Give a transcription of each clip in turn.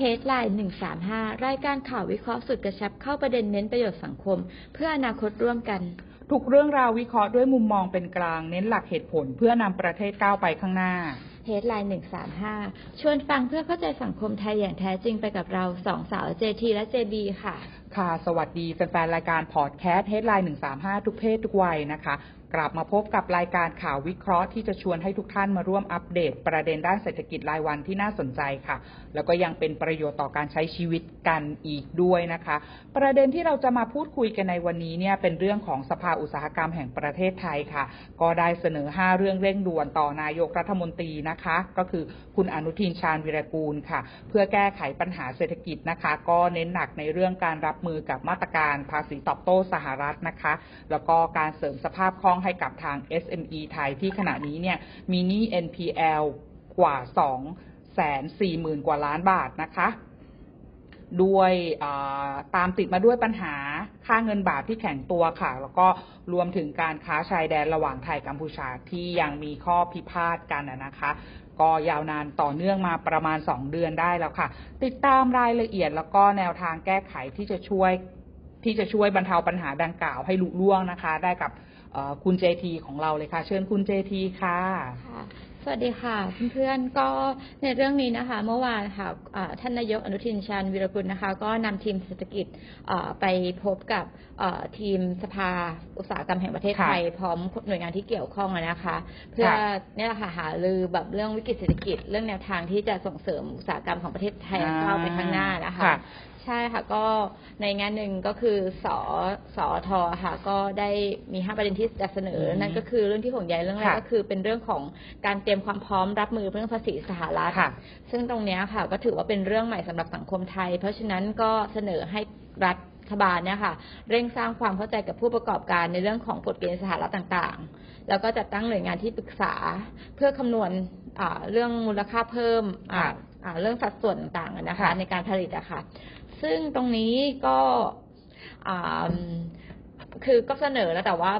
Headline 135 รายการข่าววิเคราะห์สุดกระชับเข้าประเด็นเน้นประโยชน์สังคม เพื่ออนาคตร่วมกัน ทุกเรื่องราววิเคราะห์ด้วยมุมมองเป็นกลาง เน้นหลักเหตุผลเพื่อนำประเทศก้าวไปข้างหน้า Headline 135 ชวนฟังเพื่อเข้าใจสังคมไทยอย่างแท้จริงไปกับเราสองสาว JT และ JB ค่ะ ค่ะสวัสดีแฟนๆรายการพอดแคสต์ Headline 135ทุกเพศทุกวัยนะคะ กลับมาพบกับรายการข่าววิเคราะห์ที่จะชวนให้ทุกท่านมาร่วมอัปเดต ประเด็นด้านเศรษฐกิจรายวันที่น่าสนใจค่ะ แล้วก็ยังเป็นประโยชน์ต่อการใช้ชีวิตกันอีกด้วยนะคะ ประเด็นที่เราจะมาพูดคุยกันในวันนี้เนี่ยเป็นเรื่องของสภาอุตสาหกรรมแห่งประเทศไทยค่ะ ก็ได้เสนอ 5 เรื่องเร่งด่วนต่อนายกรัฐมนตรีนะคะ ก็คือคุณอนุทินชาญวิรกูลค่ะ เพื่อแก้ไขปัญหาเศรษฐกิจนะคะ ก็เน้นหนักในเรื่องการรับมือกับมาตรการภาษีตอบโต้สหรัฐนะคะ แล้วก็การเสริมสภาพคล่องให้กับทาง SME ไทยที่ขณะนี้เนี่ยมีหนี้ NPL กว่า 2 4 0 0 0 0 กว่าล้านบาทนะคะด้วยตามติดมาด้วยปัญหาค่าเงินบาทที่แข็งตัวค่ะ แล้วก็รวมถึงการค้าชายแดนระหว่างไทยกัมพูชาที่ยังมีข้อพิพาทกันนะคะ ก็ยาวนานต่อเนื่องมาประมาณ 2 เดือนได้แล้วค่ะ ติดตามรายละเอียดแล้วก็แนวทางแก้ไขที่จะช่วยที่จะช่วยบรรเทาปัญหาดังกล่าวให้ลุล่วงนะคะ ได้กับคุณเจทีของเราเลยค่ะ เชิญคุณเจทีค่ะ วัสดีค่ะเพื่อนๆก็ในเรื่องนี้นะคะ เมื่อวานค่ะท่านนายกอนุทินชาญวิรกุลนะคะ ก็นำทีมเศรษฐกิจไปพบกับทีมสภาอุตสาหกรรมแห่งประเทศไทยพร้อมหน่วยงานที่เกี่ยวข้องนะคะ เพื่อเนี่ยค่ะหาลือแบบเรื่องวิกฤตเศรษฐกิจ เรื่องแนวทางที่จะส่งเสริมอุตสาหกรรมของประเทศไทยเข้าไปข้างหน้านะคะ ใช่ค่ะก็ในงานหนึ่งก็คือสอสอทอค่ะ ก็ได้มีห้าประเด็นที่จะเสนอนั่นก็คือเรื่องที่ห่วงใยเรื่องแรกก็คือเป็นเรื่องของการเตรียมความพร้อมรับมือเรื่องภาษีสหรัฐซึ่งตรงนี้ค่ะก็ถือว่าเป็นเรื่องใหม่สำหรับสังคมไทย เพราะฉะนั้นก็เสนอให้รัฐบาลเนี่ยค่ะเร่งสร้างความเข้าใจกับผู้ประกอบการในเรื่องของกฎเกณฑ์สหรัฐต่างๆ แล้วก็จัดตั้งหน่วยงานที่ปรึกษา เพื่อคำนวณเรื่องมูลค่าเพิ่มเรื่องสัดส่วนต่างๆนะคะ ในการผลิตอะค่ะ ซึ่งตรงนี้ก็คือก็เสนอแล้วแต่ว่า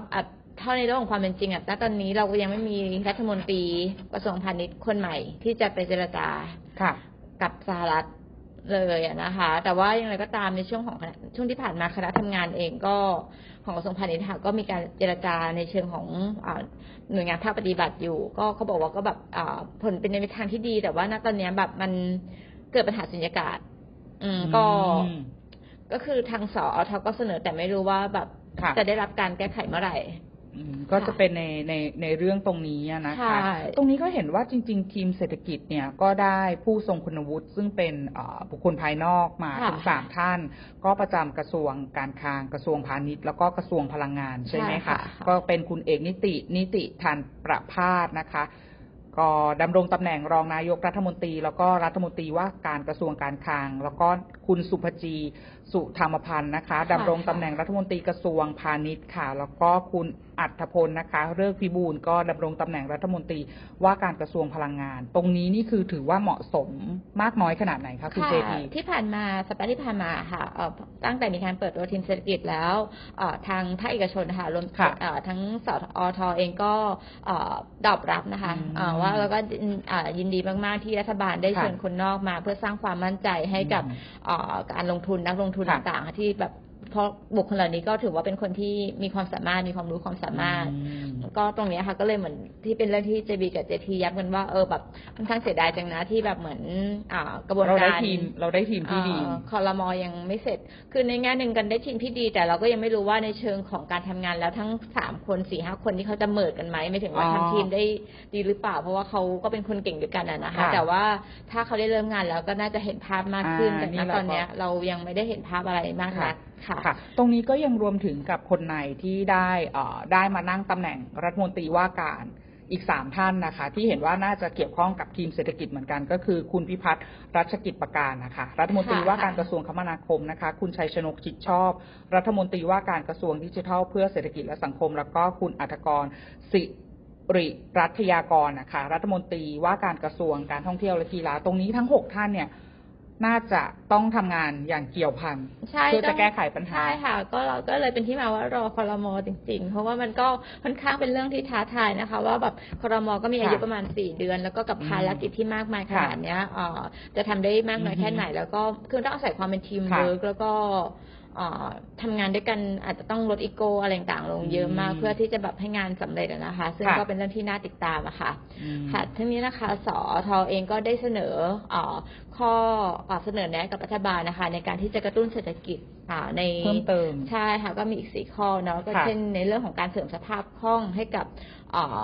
เท่าในเรื่องของความเป็นจริงอะณตอนนี้เราก็ยังไม่มีรัฐมนตรีกระทรวงพาณิชย์คนใหม่ที่จะไปเจรจากับสหรัฐเลยนะคะ แต่ว่าอย่างไรก็ตามในช่วงของช่วงที่ผ่านมาคณะทำงานเองก็ของกระทรวงพาณิชย์ก็มีการเจรจาในเชิงของหน่วยงานภาคปฏิบัติอยู่ ก็เขาบอกว่าก็แบบผลเป็นในทางที่ดี แต่ว่าณตอนนี้แบบมันเกิดปัญหาสุญญากาศ อืมก็ ก็คือทางสอทก็เสนอแต่ไม่รู้ว่าแบบจะได้รับการแก้ไขเมื่อไหร่ก็จะเป็นในในในเรื่องตรงนี้นะคะ ตรงนี้ก็เห็นว่าจริง ๆ ทีมเศรษฐกิจเนี่ยก็ได้ผู้ทรงคุณวุฒิซึ่งเป็นบุคคลภายนอกมาถึงสามท่าน ก็ประจำกระทรวงการคลังกระทรวงพาณิชย์ แล้วก็กระทรวงพลังงานใช่ไหมคะ ก็เป็นคุณเอกนิตินิติทันประพาสนะคะ ก็ดำรงตำแหน่งรองนายกรัฐมนตรี แล้วก็รัฐมนตรีว่าการกระทรวงการคลัง แล้วก็คุณสุภจี สุธรรมพันธ์นะคะดำรงตำแหน่งรัฐมนตรีกระทรวงพาณิชย์ค่ะ แล้วก็คุณอัธพลนะคะเลิกพิบูลก็ดำรงตำแหน่งรัฐมนตรีว่าการกระทรวงพลังงาน ตรงนี้นี่คือถือว่าเหมาะสมมากน้อยขนาดไหนคะคุณเจทีที่ผ่านมาสัปดาห์ที่ผ่านมาค่ะตั้งแต่มีการเปิดตัวทีมเศรษฐกิจแล้วทางภาคเอกชนค่ะรวมทั้งสอทเองก็ดอบรับนะคะว่าแล้วก็ยินดีมาก ๆ ที่รัฐบาลได้เชิญคนนอกมา เพื่อสร้างความมั่นใจให้กับการลงทุนนักลงทุนต่างๆที่แบบ เพราะบุคคลเหล่านี้ก็ถือว่าเป็นคนที่มีความสามารถมีความรู้ความสามารถ ก็ตรงนี้ค่ะก็เลยเหมือนที่เป็นเรื่องที่เจบีกับเจทีย้ำกันว่าเออแบบค่อนข้างเสียดายจังนะที่แบบเหมือนอ่ากระบวนการเราได้ทีมเราได้ทีมที่ดีคอรมอยังไม่เสร็จ คือในแง่หนึ่งกันได้ทีมที่ดี แต่เราก็ยังไม่รู้ว่าในเชิงของการทำงานแล้วทั้งสามคนสี่ห้าคนที่เขาจะเมิดกันไหมไม่ถึงว่าทำทีมได้ดีหรือเปล่า เพราะว่าเขาก็เป็นคนเก่งด้วยกันนะคะ แต่ว่าถ้าเขาได้เริ่มงานแล้วก็น่าจะเห็นภาพมากขึ้นแต่ณตอนนี้เรายังไม่ได้เห็นภาพอะไรมากนัก ค่ะ ตรงนี้ก็ยังรวมถึงกับคนในที่ได้ได้มานั่งตำแหน่งรัฐมนตรีว่าการอีกสามท่านนะคะ ที่เห็นว่าน่าจะเกี่ยวข้องกับทีมเศรษฐกิจเหมือนกัน ก็คือคุณพิพัฒน์รัชกิจประการนะคะ รัฐมนตรีว่าการกระทรวงคมนาคมนะคะ คุณชัยชนกจิตชอบ รัฐมนตรีว่าการกระทรวงดิจิทัล เพื่อเศรษฐกิจและสังคม แล้วก็คุณอัธกรสิริรัฐยากรนะคะ รัฐมนตรีว่าการกระทรวงการท่องเที่ยวและกีฬาตรงนี้ทั้งหกท่านเนี่ย น่าจะต้องทำงานอย่างเกี่ยวพันใช่เพื่อต้จะองแก้ไขปัญหา ใช่ค่ะ ก็เราก็เลยเป็นที่มาว่ารอคอรมอจริง ๆ เพราะว่ามันก็ค่อนข้างเป็นเรื่องที่ท้าทายนะคะ ว่าแบบคอรมอก็มีอายุค่ะประมาณสี่เดือน แล้วก็กับอืมภารกิจที่มากมายขค่ะนาดเนี้ยเอ่อจะทำได้มากน้อยอือฮึแค่ไหน แล้วก็คือต้องอาศัยความเป็นทีมค่ะเวิร์กแล้วก็เอ่อ ทำงานด้วยกันอาจจะต้องลดอีโก้อะไรต่างๆลงเยอะมากอืมเพื่อที่จะแบบให้งานสำเร็จอะนะคะ ซึ่งค่ะก็เป็นเรื่องที่น่าติดตามอะค่ะอืมค่ะทั้งนี้นะคะสอทอเองก็ได้เสนอเออข้อเอ่อเสนอแนะกับรัฐบาลนะคะ ในการที่จะกระตุ้นเศรษฐกิจอ่าในเพิ่มเติมใช่ค่ะก็มีอีกสี่ข้อเนาะก็ค่ะเช่นในเรื่องของการเสริมสภาพคล่องให้กับเอ่อ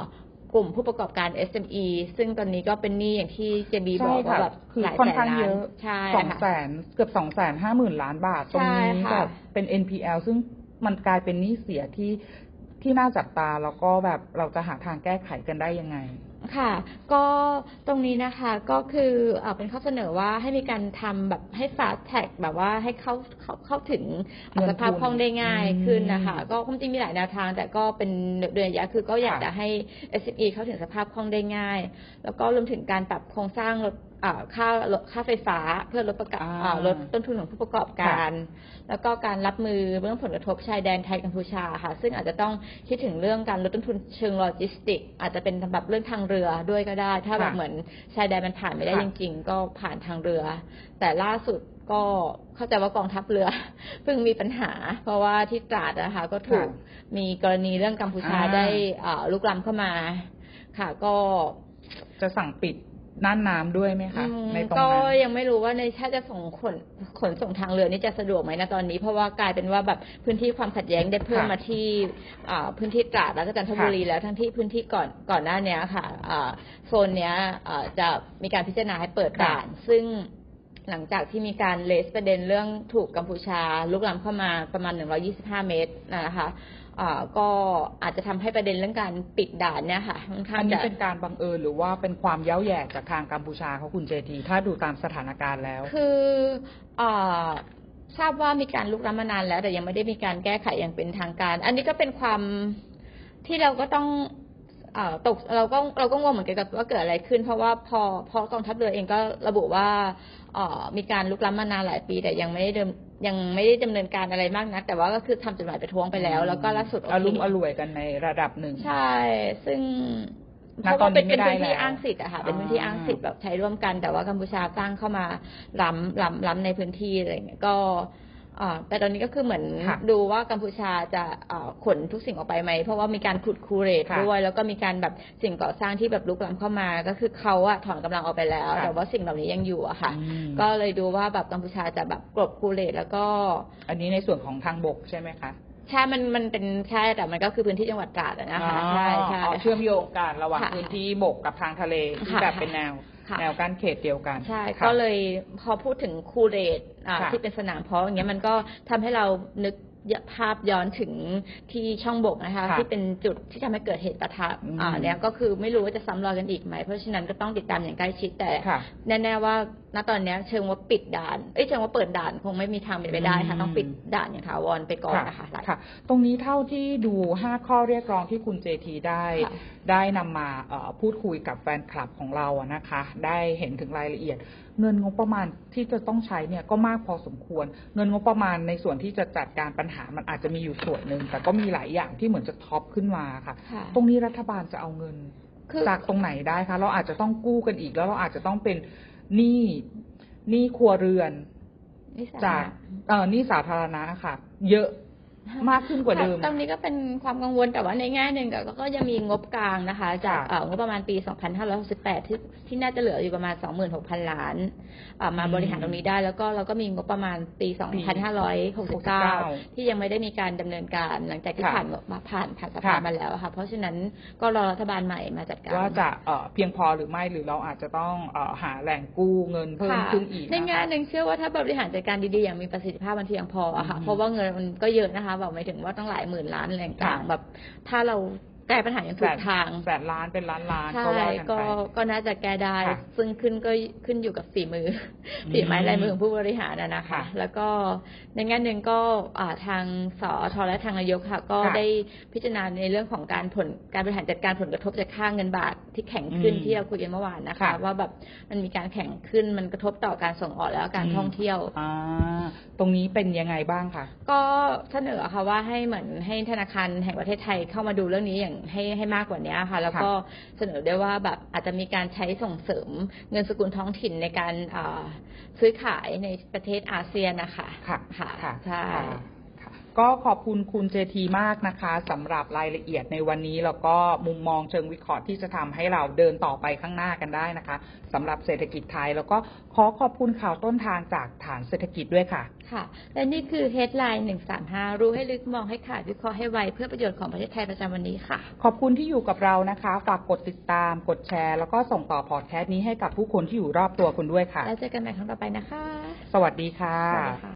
กลุ่มผู้ประกอบการ SME ซึ่งตอนนี้ก็เป็นหนี้อย่างที่เจบีบใช่อกว่าค่ะแบบคือหลายค่อนแสนข้างล้าเยนอะใช่สองค่ะแสนเกือบสองแสนห้าหมื่นล้านบาท ตรงนี้ใช่ค่ะแบบเป็น NPL ซึ่งมันกลายเป็นหนี้เสียที่ที่น่าจับตาแล้วก็แบบเราจะหาทางแก้ไขกันได้ยังไง ค่ะ ก็ตรงนี้นะคะก็คือเอ่อเป็นข้อเสนอว่าให้มีการทำแบบให้ fast tag แบบว่าให้เข้าเข้าเข้าถึงเงินทุนสภาพคล่องได้ง่ายขึ้นนะคะอืมก็ความจริงมีหลายแนวทาง แต่ก็เป็นโดยระยะคือก็อยากค่ะจะให้ SME เข้าถึงสภาพคล่องได้ง่าย แล้วก็รวมถึงการปรับโครงสร้างลดเอ่อ ค่าลดค่าไฟฟ้าเพื่อลดประกาศอ่าเอ่อลดต้นทุนของผู้ประกอบการ แล้วก็การรับมือเรื่องผลกระทบชายแดนไทยกัมพูชาค่ะ ซึ่งอาจจะต้องคิดถึงเรื่องการลดต้นทุนเชิงโลจิสติก อาจจะเป็นแบบเรื่องทางเรือด้วยก็ได้ ถ้าแบบค่ะเหมือนชายแดนมันผ่านไม่ได้ค่ะจริง ๆ ก็ผ่านทางเรือ แต่ล่าสุดก็เข้าใจว่ากองทัพเรือเพิ่งมีปัญหา เพราะว่าที่ตราดนะคะก็ถูกมีกรณีเรื่องกัมพูชาอ่าได้เอ่อลุกล้ำเข้ามา ค่ะก็จะสั่งปิด น่านน้ำด้วยไหมคะอืมในตรงก็นั้นยังไม่รู้ว่าในถ้าจะส่งขนขนส่งทางเรือนี่จะสะดวกไหมนะตอนนี้ เพราะว่ากลายเป็นว่าแบบพื้นที่ความขัดแย้งได้เพิ่มค่ะมาที่อ่าพื้นที่ตราดแล้วก็จันทบุรีแล้วทั้งที่พื้นที่ก่อนก่อนหน้าเนี้ยค่ะอ่าโซนเนี้ยอ่าจะมีการพิจารณาให้เปิดค่ะด่าน ซึ่งหลังจากที่มีการเลสประเด็นเรื่องถูกกัมพูชาลุกล้ำเข้ามาประมาณ 125 เมตรนะคะอ่า ก็อาจจะทำให้ประเด็นเรื่องการปิดด่านเนี่ยค่ะค่อนข้าอังนนี้จะเป็นการบังเอิญหรือว่าเป็นความเย้าแย่จากทางกัมพูชาเขาคุณเจทีถ้าดูตามสถานการณ์แล้ว คือเอ่อทราบว่ามีการลุกล้ำมานานแล้ว แต่ยังไม่ได้มีการแก้ไขอย่างเป็นทางการ อันนี้ก็เป็นความที่เราก็ต้องเอ่อ ตกเราก็เราก็งงเหมือนกันกับว่าเกิดอะไรขึ้น เพราะว่าพอพอกองทัพเรือเองก็ระบุว่าเอ่อมีการลุกล้ำมานานหลายปี แต่ยังไม่ได้เดิมยังไม่ได้ดำเนินการอะไรมากนัก แต่ว่าก็คือทำจดหมายประท้วงไปแล้ว แล้วก็ล่าสุดโออารเคมณ์อร่วยกันในระดับหนึ่งใช่ ซึ่งณเพราะว่าเป็นตอนนี้ไม่เป็นได้พื้นที่แล้วอ้างสิทธิ์อะค่ะเป็นพื้นที่อ่าอ้างสิทธิ์แบบใช้ร่วมกัน แต่ว่ากัมพูชาสร้างเข้ามาล้ำล้ำล้ำในพื้นที่อะไรเงี้ยก็ อ่าแต่ตอนนี้ก็คือเหมือนค่ะดูว่ากัมพูชาจะอ่าขนทุกสิ่งออกไปไหม เพราะว่ามีการขุดคูเรตค่ะด้วย แล้วก็มีการแบบสิ่งก่อสร้างที่แบบลุกล้ำเข้ามา ก็คือเขาอะถอนกำลังออกไปแล้วค่ะแต่ว่าสิ่งเหล่านี้ยังอยู่อะค่ะอืมก็เลยดูว่าแบบกัมพูชาจะแบบกลบคูเรตแล้วก็ อันนี้ในส่วนของทางบกใช่ไหมคะใช่ มัน มันเป็นใช่ แต่มันก็คือพื้นที่จังหวัดตราดอะนะคะ ใช่ใช่อ๋อเชื่อมโยงกันระหว่างค่ะพื้นที่บกกับทางทะเลที่ค่ะแบบเป็นแนวค่ะ แนวกั้นเขตเดียวกัน ใช่ค่ะก็เลยพอพูดถึงคูเรตอ่าค่ะที่เป็นสนามเพาะอย่างเงี้ยมันก็ทำให้เรานึก ภาพย้อนถึงที่ช่องบกนะคะค่ะที่เป็นจุดที่ทำให้เกิดเหตุปะทะอืมอ่าเนี้ยก็คือไม่รู้ว่าจะซ้ำรอยกันอีกไหม เพราะฉะนั้นก็ต้องติดตามอย่างใกล้ชิดแต่ค่ะแน่ ๆ ว่าณตอนเนี้ยเชิงว่าปิดด่านเอ้ยเชิงว่าเปิดด่านคงไม่มีทางเป็นไปได้ค่ะอืมต้องปิดด่านอย่างถาวรไปก่อนนะคะหลายค่ะ ตรงนี้เท่าที่ดูห้าข้อเรียกร้องที่คุณเจทีได้ค่ะได้นำมาเอ่อพูดคุยกับแฟนคลับของเราอะนะคะ ได้เห็นถึงรายละเอียดเงินงบประมาณที่จะต้องใช้เนี่ยก็มากพอสมควร เงินงบประมาณในส่วนที่จะจัดการปัญหามันอาจจะมีอยู่ส่วนหนึ่งแต่ก็มีหลายอย่างที่เหมือนจะท็อปขึ้นมาค่ะค่ะตรงนี้รัฐบาลจะเอาเงินคือจากตรงไหนได้คะเราอาจจะต้องกู้กันอีกแล้วเราอาจจะต้องเป็นหนี้หนี้ครัวเรือนนิสัยจากเอ่อหนี้สาธารณะค่ะ เยอะ มากขึ้นกว่าเดิมค่ะตรงนี้ก็เป็นความกังวลแต่ว่าในแง่หนึ่งก็ก็ยังมีงบกลางนะคะ จากค่ะเอ่องบประมาณปี 2568 ที่ที่น่าจะเหลืออยู่ประมาณ 26,000 ล้านเอ่อมาอืมบริหารตรงนี้ได้ แล้วก็เราก็มีงบประมาณปี 2569 ที่ยังไม่ได้มีการดำเนินการหลังจากที่ค่ะผ่านมาผ่านผ่านสภาค่ะมาแล้วอะค่ะ เพราะฉะนั้นก็รอรัฐบาลใหม่มาจัดการว่าจะเอ่อเพียงพอหรือไม่หรือเราอาจจะต้องเอ่อหาแหล่งกู้เงินเพิ่มค่ะขึ้นอีกในนะงาคะนหนึ่งเชื่อว่าถ้าบริหารจัดการดีๆอย่างมีประสิทธิภาพมันเพียงพออะค่ะอืมเพราะว่าเงินมันก็เยอะนะคะบอกไม่ถึงว่าต้องหลายหมื่นล้านอะไรต่างๆค่ะแบบถ้าเรา แก้ปัญหาอย่างถูกทางแสนล้านเป็นล้านล้านใช่ก็ว่ากันก็ไปก็น่าจะแก้ได้ค่ะซึ่งขึ้นก็ขึ้นอยู่กับฝีมืออมฝีไม้ลายมือของผู้บริหารนะนะคะค่ะแล้วก็ในแง่หนึ่งก็อ่าทางสอทและทางนายกค่ะ ก็ค่ะได้พิจารณาในเรื่องของการผลการบริหารจัดการผลกระทบจากค่าเงินบาทที่แข็งขึ้นอืมที่เราคุยกันเมื่อวานนะคะค่ะว่าแบบมันมีการแข็งขึ้นมันกระทบต่อการส่งออกแล้วการท่องเที่ยวอ่าตรงนี้เป็นยังไงบ้างคะก็เสนอค่ะว่าให้เหมือนให้ธนาคารแห่งประเทศไทยเข้ามาดูเรื่องนี้อย่างให้ให้มากกว่านี้ค่ะ แล้วก็เสนอด้วยว่าแบบอาจจะมีการใช้ส่งเสริมเงินสกุลท้องถิ่นในการอ่าซื้อขายในประเทศอาเซียนนะคะค่ะค่ะค่ะใช่ค่ะค่ะ ก็ขอบคุณคุณเจทีมากนะคะสำหรับรายละเอียดในวันนี้ แล้วก็มุมมองเชิงวิเคราะห์ที่จะทำให้เราเดินต่อไปข้างหน้ากันได้นะคะสำหรับเศรษฐกิจไทย แล้วก็ขอขอบคุณข่าวต้นทางจากฐานเศรษฐกิจด้วยค่ะ ค่ะ และนี่คือ headline 135 รู้ให้ลึกมองให้ขาดวิเคราะห์ให้ไว เพื่อประโยชน์ของประเทศไทยประจำวันนี้ค่ะ ขอบคุณที่อยู่กับเรานะคะ ฝากกดติดตาม กดแชร์ แล้วก็ส่งต่อพอดแคสต์นี้ให้กับผู้คนที่อยู่รอบตัวคุณด้วยค่ะแล้วเจอกันใหม่ครั้งต่อไปนะคะ สวัสดีค่ะสวัสดีค่ะ